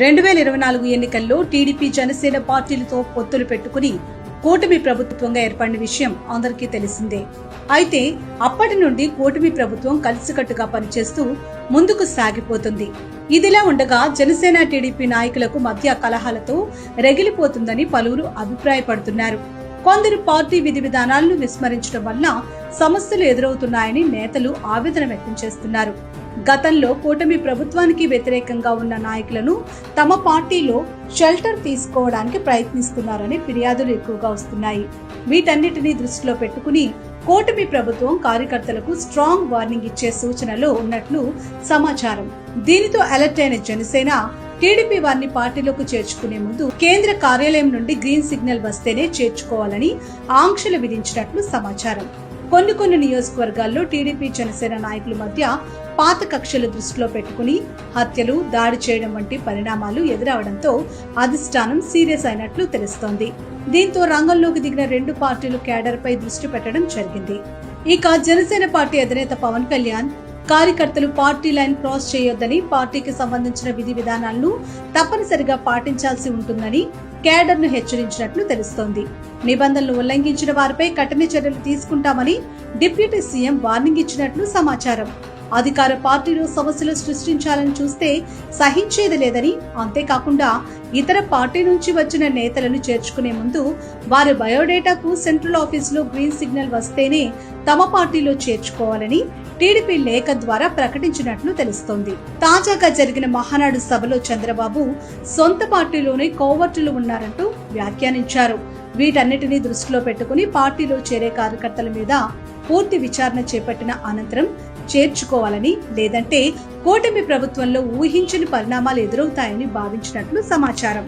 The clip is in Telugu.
రెండు వేల ఇరవై నాలుగు ఎన్నికల్లో టీడీపీ జనసేన పార్టీలతో పొత్తులు పెట్టుకుని కూటమి ప్రభుత్వంగా ఏర్పడిన విషయం అందరికీ తెలిసిందే. అయితే అప్పటి నుండి కూటమి ప్రభుత్వం కలిసికట్టుగా పనిచేస్తూ ముందుకు సాగిపోతుంది. ఇదిలా ఉండగా జనసేన టీడీపీ నాయకులకు మధ్య కలహాలతో రగిలిపోతుందని పలువురు అభిప్రాయపడుతున్నారు. కొందరు పార్టీ విధి విధానాలను విస్మరించడం వల్ల సమస్యలు ఎదురవుతున్నాయని నేతలు ఆవేదన వ్యక్తం చేస్తున్నారు. గతంలో కూటమి ప్రభుత్వానికి వ్యతిరేకంగా ఉన్న నాయకులను తమ పార్టీలో షెల్టర్ తీసుకోవడానికి ప్రయత్నిస్తున్నారని ఫిర్యాదులు ఎక్కువగా వస్తున్నాయి. వీటన్నిటిని దృష్టిలో పెట్టుకుని కూటమి ప్రభుత్వం కార్యకర్తలకు స్ట్రాంగ్ వార్నింగ్ ఇచ్చే సూచనలో ఉన్నట్లు సమాచారం. దీనితో అలర్ట్ అయిన జనసేన టీడీపీ వారిని పార్టీలోకి చేర్చుకునే ముందు కేంద్ర కార్యాలయం నుండి గ్రీన్ సిగ్నల్ వస్తేనే చేర్చుకోవాలని ఆంక్షలు విధించినట్లు సమాచారం. కొన్ని కొన్ని నియోజకవర్గాల్లో టీడీపీ జనసేన నాయకుల మధ్య పాత కక్షలు దృష్టిలో పెట్టుకుని హత్యలు దాడి చేయడం వంటి పరిణామాలు ఎదురవడంతో అధిష్టానం సీరియస్ అయినట్లు తెలుస్తోంది. దీంతో రంగంలోకి దిగిన రెండు పార్టీలు క్యాడర్పై దృష్టి పెట్టడం జరిగింది. ఇక జనసేన పార్టీ అధినేత పవన్ కళ్యాణ్ కార్యకర్తలు పార్టీ లైన్ క్రాస్ చేయొద్దని పార్టీకి సంబంధించిన విధి విధానాలను తప్పనిసరిగా పాటించాల్సి ఉంటుందని కేడర్ను హెచ్చరించినట్లు తెలుస్తోంది. నిబంధనలు ఉల్లంఘించిన వారిపై కఠిన చర్యలు తీసుకుంటామని డిప్యూటీ సీఎం వార్నింగ్ ఇచ్చినట్లు సమాచారం. అధికార పార్టీలో సమస్యలు సృష్టించాలని చూస్తే సహించేది లేదని అంతేకాకుండా ఇతర పార్టీ నుంచి వచ్చిన నేతలను చేర్చుకునే ముందు వారి బయోడేటాకు సెంట్రల్ ఆఫీసులో గ్రీన్ సిగ్నల్ వస్తేనే తమ పార్టీలో చేర్చుకోవాలని టీడీపీ లేఖ ద్వారా ప్రకటించినట్లు తెలుస్తోంది. తాజాగా జరిగిన మహానాడు సభలో చంద్రబాబు సొంత పార్టీలోనే కోవర్టులు ఉన్నారంటూ వ్యాఖ్యానించారు. వీటన్నిటిని దృష్టిలో పెట్టుకుని పార్టీలో చేరే కార్యకర్తల మీద పూర్తి విచారణ చేపట్టిన అనంతరం చేర్చుకోవాలని లేదంటే కూటమి ప్రభుత్వంలో ఊహించని పరిణామాలు ఎదురవుతాయని భావించినట్లు సమాచారం.